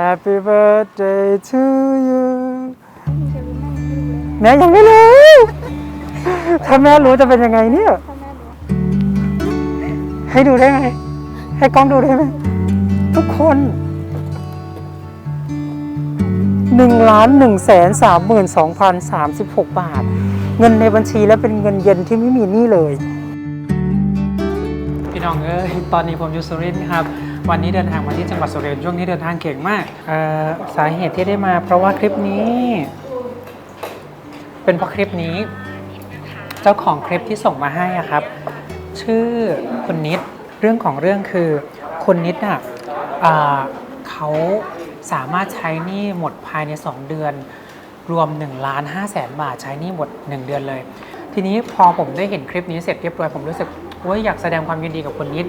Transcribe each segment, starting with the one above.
Happy birthday to you แม่ยังไม่รู้ ถ้าแม่รู้จะเป็นยังไงเนี่ย ให้ดูได้ไหม ให้กล้องดูได้ไหม ทุกคนหนึ่งล้านหนึ่งแสนสามหมื่นสองพันสามสิบหกบาท เงินในบัญชีและเป็นเงินเย็นที่ไม่มีหนี้เลย พี่น้องเอ้ยตอนนี้ผมอยู่สุรินทร์ครับ วันนี้เดินทางมาที่จังหวัดสุรินทร์ช่วงนี้เดินทางเก่งมากสาเหตุที่ได้มา เพราะว่าคลิปนี้ เป็นเพราะคลิปนี้ เจ้าของคลิปที่ส่งมาให้อะครับ ชื่อคุณนิดเรื่องของเรื่องคือคุณนิดอะเขาสามารถใช้นี้หมดภายใน 2 เดือน รวม1ล้าน5แสนบาทใช้นี้หมด 1 เดือนเลย ทีนี้พอผมได้เห็นคลิปนี้เสร็จเรียบร้อยผมรู้สึกว่าอยากแสดงความยินดีกับคุณนิด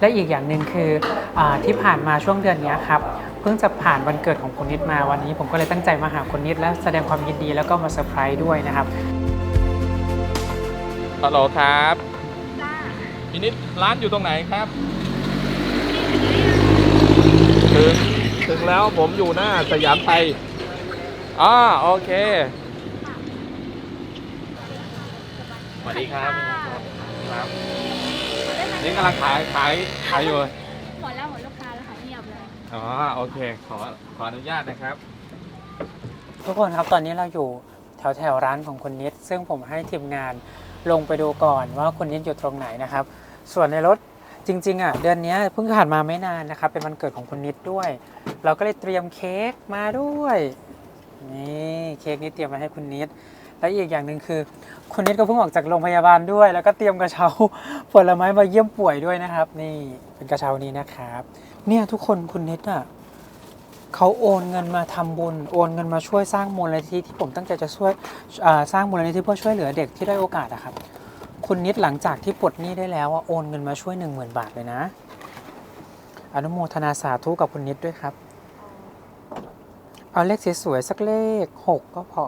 และอีกอย่างหนึ่งคืออาที่ผ่านมาช่วงเดือนเนี้ยครับเพิ่งจะผ่านวันเกิดของคุณนิดมาวันนี้ ผมก็เลยตั้งใจมาหาคุณนิดและแสดงความยินดีแล้วก็มาเซอร์ไพรส์ด้วยนะครับฮัลโหลครับพี่นิดร้านอยู่ตรงไหนครับ ถึงถึงแล้วผมอยู่หน้าสยามไทยอ่าโอเคสวัสดีครับครับ นี่กำลังขายขายขายอยู่ หมดแล้วหมดลูกค้าแล้วค่ะเงียบเลยอ๋อโอเค ขอขออนุญาตนะครับ ทุกคนครับตอนนี้เราอยู่แถวแถวๆร้านของคุณนิด ซึ่งผมให้ทีมงานลงไปดูก่อนว่าคุณนิดอยู่ตรงไหนนะครับ ส่วนในรถจริงๆอะเดือนนี้เพิ่งผ่านมาไม่นานนะครับ เป็นวันเกิดของคุณนิดด้วย เราก็เลยเตรียมเค้กมาด้วย นี่เค้กนี้เตรียมมาให้คุณนิด และอีกอย่างหนึ่งคือคุณนิดก็เพิ่งออกจากโรงพยาบาลด้วย แล้วก็เตรียมกระเช้าผลไม้มาเยี่ยมป่วยด้วยนะครับ นี่เป็นกระเช้านี้นะครับ เนี่ยทุกคนคุณนิดอะเขาโอนเงินมาทำบุญโอนเงินมาช่วยสร้างมูลนิธิที่ผมตั้งใจจะช่วยสร้างมูลนิธิเพื่อช่วยเหลือเด็กที่ได้โอกาสอะครับ คุณนิดหลังจากที่ปลดหนี้ได้แล้วโอนเงินมาช่วย 1 0,000 บาทเลยนะ อนุโมทนาสาธุกับคุณนิดด้วยครับ เอาเลขสวยๆสักเลข 6 ก็พอ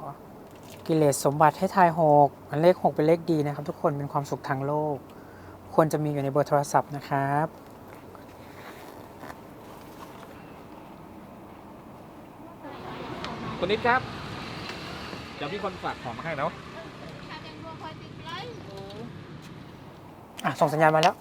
กิเลสสมบัติให้ทาย6อันเลข 6 เป็นเลขดีนะครับ ทุกคนเป็นความสุขทางโลก ควรจะมีอยู่ในเบอร์โทรศัพท์นะครับคุณนิดครับเดี๋ยวมีคนฝากของมาให้แล้วอะ ส่งสัญญาณมาแล้ว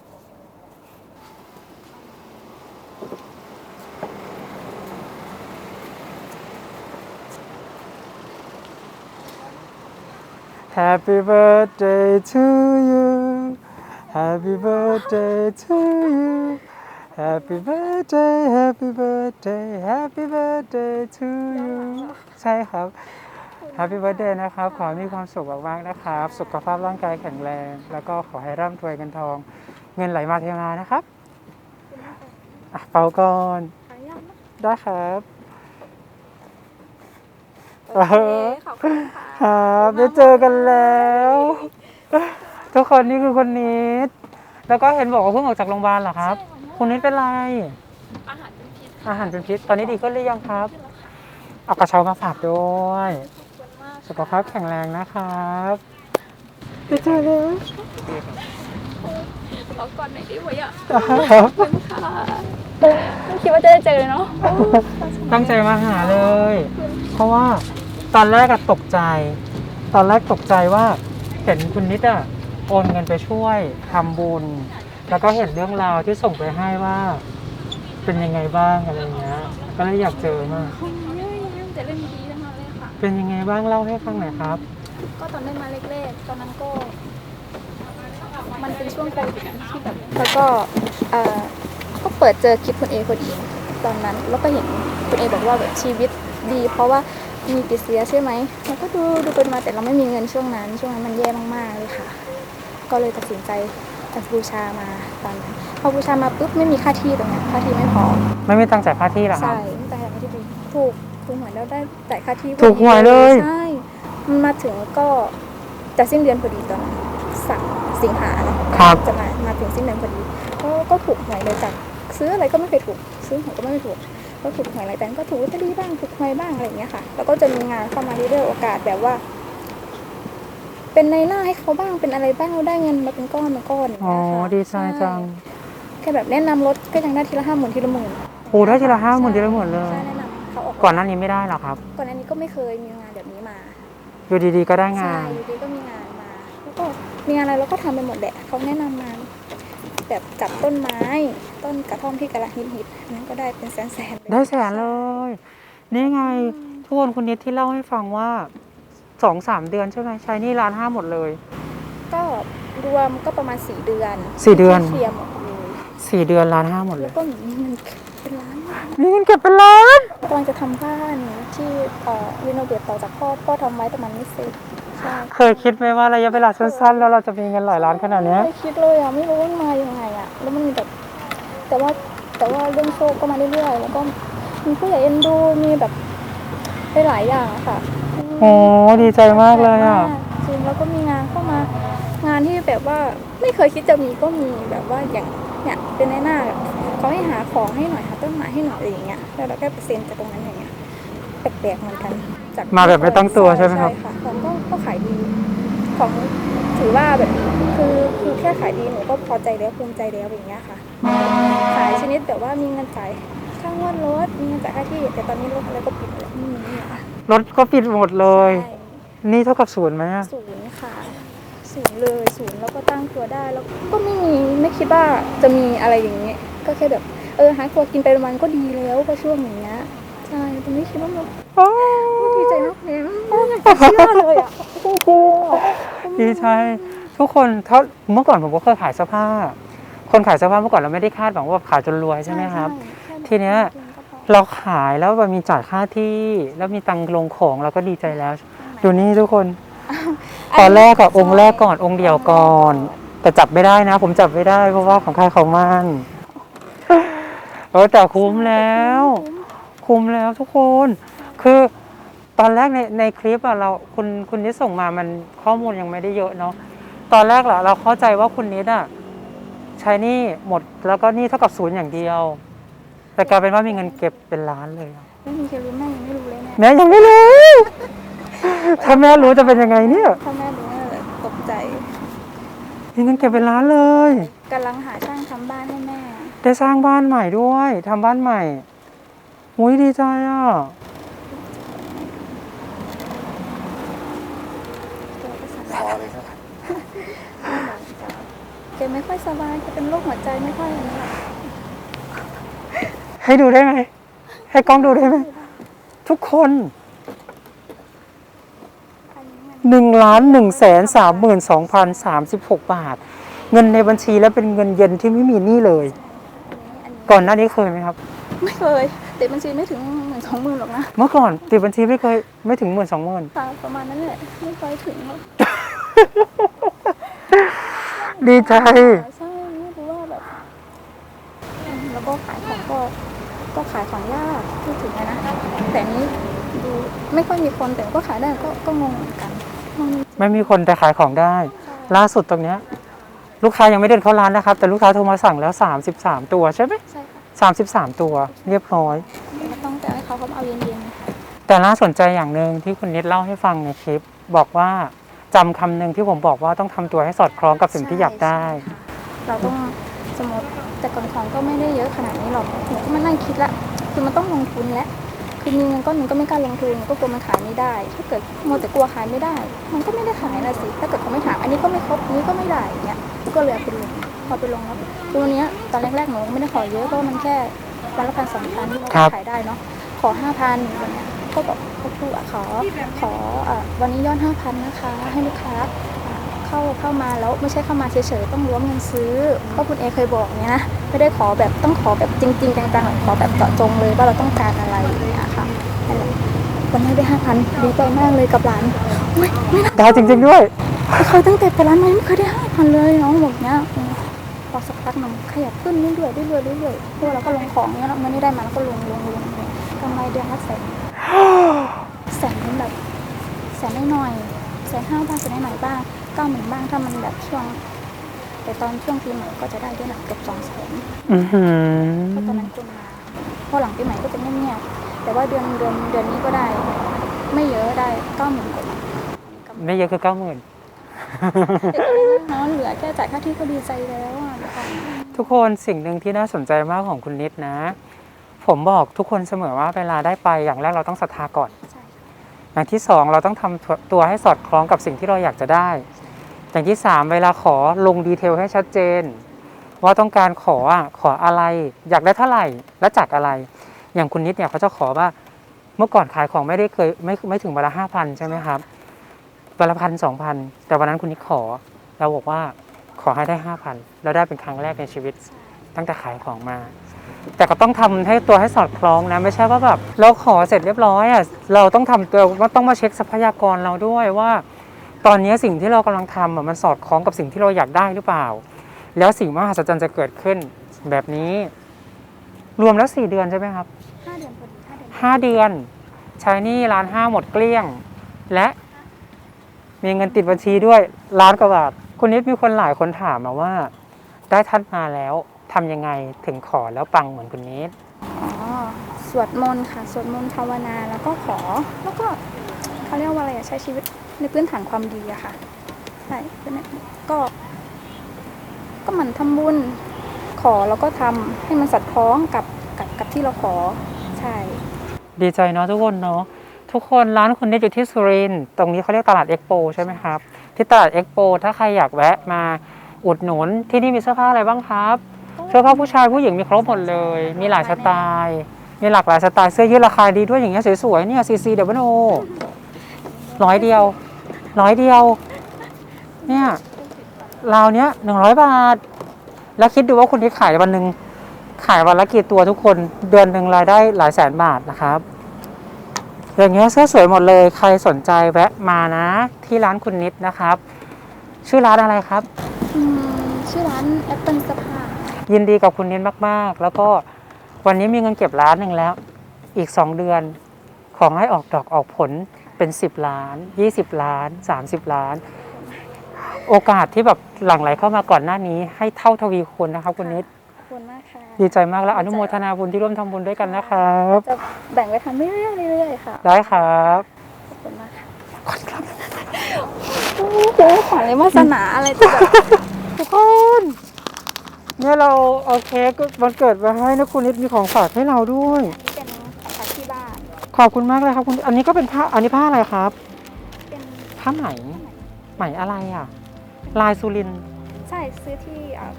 Happy birthday to you Happy birthday to you Happy birthday Happy birthday Happy birthday to you ใช่ครับ Happy birthday นะครับ ขอให้มีความสุขมากๆนะครับ สุขภาพร่างกายแข็งแรง แล้วก็ขอให้ร่ำรวยเงินทอง เงินไหลมาเทมานะครับอะเป่าก่อนขายยังนะได้ครับ โอเคขอบคุณค่ะ ครับได้เจอกันแล้ว ทุกคนนี่คือคนนิดแล้วก็เห็นบอกว่าเพิ่งออกจากโรงพยาบาลเหรอครับคุณนิดเป็นไร อาหารเป็นพิษอาหารเป็นพิษตอนนี้ดีขึ้นหรือยังครับ เอากระเช้ามาฝากด้วยขอบคุณมากสุขภาพแข็งแรงนะครับได้เจอแล้วขอก่อนหน่อยได้ไหมอะขอบคุณค่ะไม่คิดว่าจะได้เจอเลยเนาะตั้งใจมาหาเลย เพราะว่า ตอนแรกอะตกใจ ตอนแรกตกใจว่าเห็นคุณนิดอะโอนเงินไปช่วยทำบุญ แล้วก็เห็นเรื่องราวที่ส่งไปให้ว่า เป็นยังไงบ้างอะไรเงี้ย ก็เลยอยากเจอมาก คุณเย้ยแต่เรื่องดีทั้งนั้นเลยค่ะ เป็นยังไงบ้างเล่าให้ฟังหน่อยครับ ก็ตอนได้มาเล็กๆ ตอนนั้นก็ มันเป็นช่วงโควิดอะที่แบบแล้วก็เอ่อก็เปิดเจอคลิปคุณเอพอดีตอนนั้น แล้วก็เห็นคุณเอบอกว่าแบบชีวิตดี เพราะว่า มีติดเสียใช่ไหมเราก็ดูดูกันมาแต่เราไม่มีเงินช่วงนั้น ช่วงนั้นมันแย่มากๆเลยค่ะ ก็เลยตัดสินใจบูชามาตอนนั้นพอบูชามาปุ๊บไม่มีค่าที่ตรงเนี้ยค่าที่ไม่พอไม่มีตังค์จ่ายค่าที่เหรอครับใช่ไม่จ่ายค่าที่ดีถูกถูกหวยแล้วได้จ่ายค่าที่พอดีถูกหวยเลย ใช่มันมาถึงก็จะสิ้นเดือนพอดีตอนนั้นสักสิงหาเนาะครับ จะมามาถึงสิ้นเดือนพอดีก็ก็ถูกหวยเลยจากซื้ออะไรก็ไม่เคยถูก ซื้อหวยก็ไม่เคยถูก ก็ถูกหวยอะไรแต่ก็ถูกลอตเตอรี่บ้างถูกหวยบ้างอะไรอย่างเงี้ยค่ะ แล้วก็จะมีงานเข้ามาเรื่อยๆโอกาสแบบว่า เป็นในหน้าให้เขาบ้างเป็นอะไรบ้างเราได้เงินมาเป็นก้อนเป็นก้อนอย่างอ๋อเงี้ยค่ะดีใจจังแค่แบบแนะนำรถก็ยังได้ทีละห้าหมื่นทีละหมื่นโอ้ได้ทีละห้าหมื่นทีละหมื่นเลย ใช่แนะนำก่อนหน้านี้ไม่ได้หรอครับ ก่อนหน้านี้ก็ไม่เคยมีงานแบบนี้มา อยู่ดีๆก็ได้งาใช่น อยู่ดีก็มีงานมา แล้วก็มีงานอะไรเราก็ทำไปหมดแหละเขาแนะนำมา แบบจับต้นไม้ ต้นกระท่อมที่กำลังฮิตๆอันนั้นก็ได้เป็นแสนๆเลยได้แสนเลย นี่ไงทุกคนคุณนิดที่เล่าให้ฟังว่าสองสามเดือนใช่ไหมใช้หนี่ร้านห้าหมดเลยก็รวมก็ประมาณสี่เดือนสี่เดือนที่เคลียร์หมดเลยสี่เดือนร้านห้าหมดเลแล้วยก็มีเงินเป็นล้านมากมีเงินเก็บเป็นล้านกำลังจะทำบ้านที่เอ่อรีโนเวทต่อจากพ่อพ่อทำไว้แต่มันไม่เสร็จใช่ เคยคิดไหมว่าระยะเวลาสั้นๆ แล้วเราจะมีเงินหลายล้านขนาดเนี้ยไม่คิดเลยอะไม่รู้ว่ามันมายังไงอะแล้วมันมีแบบแต่ว่าแต่ว่าเรื่องโชคก็มาเรื่อยๆแล้วก็มีผู้ใหญ่เอ็นดูมีแบบหลายๆอย่างอะค่ะโอ้ดีใจมากเลยอะจริงแล้วก็มีงานเข้ามา งานที่แบบว่าไม่เคยคิดจะมีก็มีแบบว่าอย่างเนี่ยเป็นในหน้าแบบเขาให้หาของให้หน่อยหาต้นไม้ให้หน่อยอะไรอย่างเงี้ยแล้วเราแค่เปอร์เซ็นต์จากตรงนั้นอย่างเงี้ยแปลกๆเหมือนกันจากมาแบบไม่ตั้งตัวใช่ไหมครับใช่ค่ะของก็ ก็ขายดี ของถือว่าแบบคือคือแค่ขายดีหนูก็พอใจแล้วภูมิใจแล้วอย่างเงี้ยค่ะ ขายชนิดแบบว่ามีเงินจ่ายค่างวดรถมีเงินจ่ายค่าที่แต่ตอนนี้รถอะไรก็ปิดหมดแล้วไม่มีอะค่ะรถก็ปิดหมดเลย ใช่นี่เท่ากับศูนย์ไหมอะศูนย์ค่ะศูนย์เลยศูนย์แล้วก็ตั้งตัวได้แล้วก็ไม่มีไม่คิดว่าจะมีอะไรอย่างเงี้ยก็แค่แบบเออหาตัวกินไปวันก็ดีแล้วก็ช่วงอย่างเงี้ยใช่แต่ไม่คิดว่ามัน โอ้ดี เชื่อเลยอะจริงๆอะดีใจทุกคนเท่าเมื่อก่อนผมก็เคยขายเสื้อผ้า คนขายเสื้อผ้าเมื่อก่อนเราไม่ได้คาดหวังว่าขายจนรวยใช่ไหมครับใช่ทีเนี้ย เราขายแล้วมันมีจ่ายค่าที่แล้วมีตังค์ลงของเราก็ดีใจแล้ว ดูนี่ทุกคน ตอนแรกอะองค์แรกก่อนองค์เดียวก่อน แต่จับไม่ได้นะ ผมจับไม่ได้เพราะว่าของใครของมันเออแต่คุ้มแล้ว คุ้มแล้วทุกคน คือ ตอนแรกในในคลิปอะเราคุณคุณนิดส่งมามันข้อมูลยังไม่ได้เยอะเนาะตอนแรกอะเราเข้าใจว่าคุณนิดอะใช้หนี่หมดแล้วก็หนี่เท่ากับศูนย์อย่างเดียว แต่กลายเป็นว่ามีเงินเก็บเป็นล้านเลยอะไม่มีใครรู้แม่ยังไม่รู้เลยแม่แม่ยังไม่รู้ ถ้าแม่รู้จะเป็นยังไงเนี่ยถ้าแม่รู้แม่จะตกใจมีเงินเก็บเป็นล้านเลยกำลังหาช่างทำบ้านให้แม่ ได้สร้างบ้านใหม่ด้วยทำบ้านใหม่หุยดีใจอะ ตัวก็สั่น พอเลยครับ แก ไม่ค่อยสบายแกเป็นโรคหัวใจไม่ค่อยอย่างนี้หรอกให้ดูได้ไหม ให้กล้องดูได้ไหม ทุกคนอันนี้มันหนึ่งล้านหนึ่งแสนสามหมื่นสองพันสามสิบหกบาท เงินในบัญชีและเป็นเงินเย็นที่ไม่มีหนี้เลยอันนี้ก่อนหน้านี้เคยไหมครับ ไม่เคยติดบัญชีไม่ถึงหมื่นสองหมื่นหรอกนะเมื่อก่อนติดบัญชีไม่เคยไม่ถึงหมื่นสองหมื่นค่ะประมาณนั้นแหละไม่เคยถึงหรอก ดีใจ ใช่ไม่รู้ว่าแบบอืมแล้วก็ขายของก็ก็ขายของยากพูดถึงอะนะแต่อันนี้ดูไม่ค่อยมีคนแต่ก็ขายได้ก็ก็งงเหมือนกันงงไม่มีคนแต่ขายของได้ ล่าสุดตรงเนี้ยลูกค้ายังไม่เดินเข้าร้านนะครับ แต่ลูกค้าโทรมาสั่งแล้ว 33 ตัวใช่ไหมใช่ค่ะ33 ตัว เรียบร้อยก็ต้องแต่ให้เขาเขามาเอาเย็นๆแต่น่าสนใจอย่างหนึ่งที่คุณนิดเล่าให้ฟังในคลิป บอกว่า จำคำหนึ่งที่ผมบอกว่าต้องทำตัวให้สอดคล้องกับสิ่งที่อยากได้ ใช่ค่ะเราต้องสมมติแต่ก่อนของก็ไม่ได้เยอะขนาดนี้หรอกหนูก็มานั่งคิดละคือมันต้องลงทุนแล้วคือมีเงินก้อนหนึ่งก็ไม่กล้าลงทุนก็กลัวมันขายไม่ได้ ถ้าเกิดมัวแต่กลัวขายไม่ได้ มันก็ไม่ได้ขายนะสิถ้าเกิดเขาไม่ถามอันนี้ก็ไม่ครบอันนี้ก็ไม่ได้อย่างเงี้ยก็เลยเอาไปลงพอไปลงแล้วคือวันเนี้ยตอนแรกๆหนูไม่ได้ขอเยอะเพราะว่ามันแค่วันละพันสองพันที่เราครับ ขายได้เนาะ ขอห้าพันวันเนี้ยก็บอกก็พูดอะขอขอเอ่อวันนี้ยอดห้าพันนะคะ ให้ลูกค้าเข้าเข้ามาแล้วไม่ใช่เข้ามาเฉยๆต้องรวมเงินซื้อเพราะคุณเอเคยบอกเนี้ยนะไม่ได้ขอแบบต้องขอแบบจริงๆจังๆหรอกขอแบบเจาะจงเลยว่าเราต้องการอะไรอย่างเงี้ยค่ะนั่นแหละวันนี้ได้ห้าพันดีใจมากเลยกับร้านไม่ไม่น่าได้จริง ๆ ด้วยไม่เคยตั้งแต่เปิดร้านมาไม่เคยได้ห้าพันเลยน้องบอกเนี้ยเออพอสักพักหนึ่งขยับขึ้นเรื่อยๆเรื่อยๆเรื่อยๆเพราะว่าเราก็ลงของเนี้ยเราไม่ได้มาแล้วก็ลงลงลงลง กำไรเดือนละแสนแสนแบบแสนหน่อยๆแสนห้าบ้างแสนหน่อยๆบ้างเก้าหมื่นบ้างถ้ามันแบบช่วง แต่ตอนช่วงปีใหม่ก็จะได้เดือนละเกือบสองแสนอือหืเพราะตอนอนั้นคนมาพอหลังปีใหม่ก็จะเงียบๆแต่ว่าเดือนเดือนเดือนนี้ก็ได้ ไม่เยอะได้เก้าหมื่นกว่าบาทไม่เยอะคือเก้าหมื่นน้องเหลือแค่จ่ายค่าที่ก็ดีใจแล้วอะทุกคนสิ่งหนึ่งที่น่าสนใจมากของคุณนิดนะ ผมบอกทุกคนเสมอว่าเวลาได้ไปอย่างแรกเราต้องศรัทธาก่อนใช่ค่ะอย่างที่สองเราต้องทำตัวให้สอดคล้องกับสิ่งที่เราอยากจะได้ อย่างที่สามเวลาขอลงดีเทลให้ชัดเจน ว่าต้องการขออะขออะไรอยากได้เท่าไหร่และจากอะไร อย่างคุณนิดเนี่ยเขาจะขอว่าเมื่อก่อนขายของไม่ได้เคยไม่ไม่ถึงวันละห้าพันใช่ไหมครับวันละพันสองพันแต่วันนั้นคุณนิดขอเราบอกว่าขอให้ได้ห้าพันแล้วได้เป็นครั้งแรกในชีวิต ตั้งแต่ขายของมา แต่ก็ต้องทำให้ตัวให้สอดคล้องนะ ไม่ใช่ว่าแบบเราขอเสร็จเรียบร้อยอะเราต้องทำตัวว่าต้องมาเช็คทรัพยากรเราด้วยว่า ตอนนี้สิ่งที่เรากำลังทำอะมันสอดคล้องกับสิ่งที่เราอยากได้หรือเปล่า แล้วสิ่งมหัศจรรย์จะเกิดขึ้นแบบนี้ รวมแล้วสี่เดือนใช่ไหมครับห้าเดือนพอดีห้าเดือนห้าเดือน ใช้หนี่ร้านห้าหมดเกลี้ยง และมีเงินติดบัญชีด้วยล้านกว่าบาทคุณนิดมีคนหลายคนถามมาว่า ได้ท่านมาแล้ว ทำยังไงถึงขอแล้วปังเหมือนคุณนิดอ๋อสวดมนต์ค่ะ สวดมนต์ภาวนาแล้วก็ขอแล้วก็เขาเรียกว่าอะไรอะใช้ชีวิตในพื้นฐานความดีอะค่ะใช่เป็นแบบนี้ก็ ก็เหมือนทำบุญขอแล้วก็ทำให้มันสอดคล้องกับกับกับที่เราขอใช่ ดีใจเนาะทุกคนเนาะทุกคนร้านคุณนิดอยู่ที่สุรินทร์ตรงนี้เขาเรียกตลาดเอ็กโปใช่ไหมครับ ที่ตลาดเอ็กโปถ้าใครอยากแวะมาอุดหนุนที่นี่มีเสื้อผ้าอะไรบ้างครับเสื้อผ้าผู้ชายผู้หญิงมีครบหมดเลย มีหลายสไตล์ มีหลากหลายสไตล์เสื้อยืดราคาดีด้วยอย่างเงี้ยสวยๆเนี่ยซีซีเดบิวโร้อยเดียวร้อยเดียว เนี่ยราวเนี้ยหนึ่งร้อยบาท แล้วคิดดูว่าคุณที่ขายวันหนึ่งขายวันละกี่ตัวทุกคนเดือนหนึ่งรายได้หลายแสนบาทนะครับอย่างเงี้ยเสื้อสวยหมดเลยใครสนใจแวะมานะ ที่ร้านคุณนิดนะครับ ชื่อร้านอะไรครับอืมชื่อร้านแอปเปิลสภา ยินดีกับคุณนิดมากๆ แล้วก็วันนี้มีเงินเก็บล้านหนึ่งแล้ว อีก2เดือนของให้ออกดอกออกผลเป็น 10 ล้าน 20 ล้าน 30 ล้าน โอกาสที่แบบหลั่งไหลเข้ามาก่อนหน้านี้ ให้เท่าทวีคูณนะครับคุณนิดขอบคุณมากค่ะดีใจมากแล้วอนุโมทนาบุญที่ร่วมทำบุญด้วยกันนะครับจะแบ่งไว้ทำเรื่อยๆเรื่อยๆค่ะได้ครับขอบคุณมากค่ะโอ้โหขวัญเลยวาสนาอะไรจะแบบทุกคน เนี่ยเราเอาเค้กวันเกิดมาให้นะคุณนิดมีของฝากให้เราด้วย นี่เป็นของฝากที่บ้าน ขอบคุณมากเลยครับคุณ อันนี้ก็เป็นผ้า อันนี้ผ้าอะไรครับ เป็นผ้าไหม ไหมอะไรอะ ลายสุรินทร์ใช่ซื้อที่เอ่อ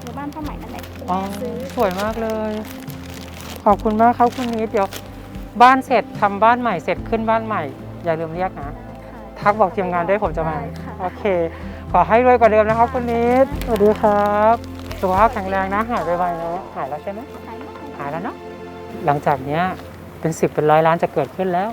หมู่บ้านผ้าไหมนั่นแหละคุณอ๋อ แม่ซื้อสวยมากเลย ขอบคุณมากครับคุณนิดเดี๋ยวบ้านเสร็จทำบ้านใหม่เสร็จขึ้นบ้านใหม่ อย่าลืมเรียกนะ ค่ะ ทักบอกทีมงานด้วยผมจะมา ได้ค่ะ โอเค ขอให้รวยกว่าเดิมนะครับคุณนิด สวัสดีครับ สุขภาพแข็งแรงนะ หายไวๆนะหายแล้วใช่ไหมหายแล้วเนาะหลังจากเนี้ยเป็นสิบเป็นร้อยล้านจะเกิดขึ้นแล้ว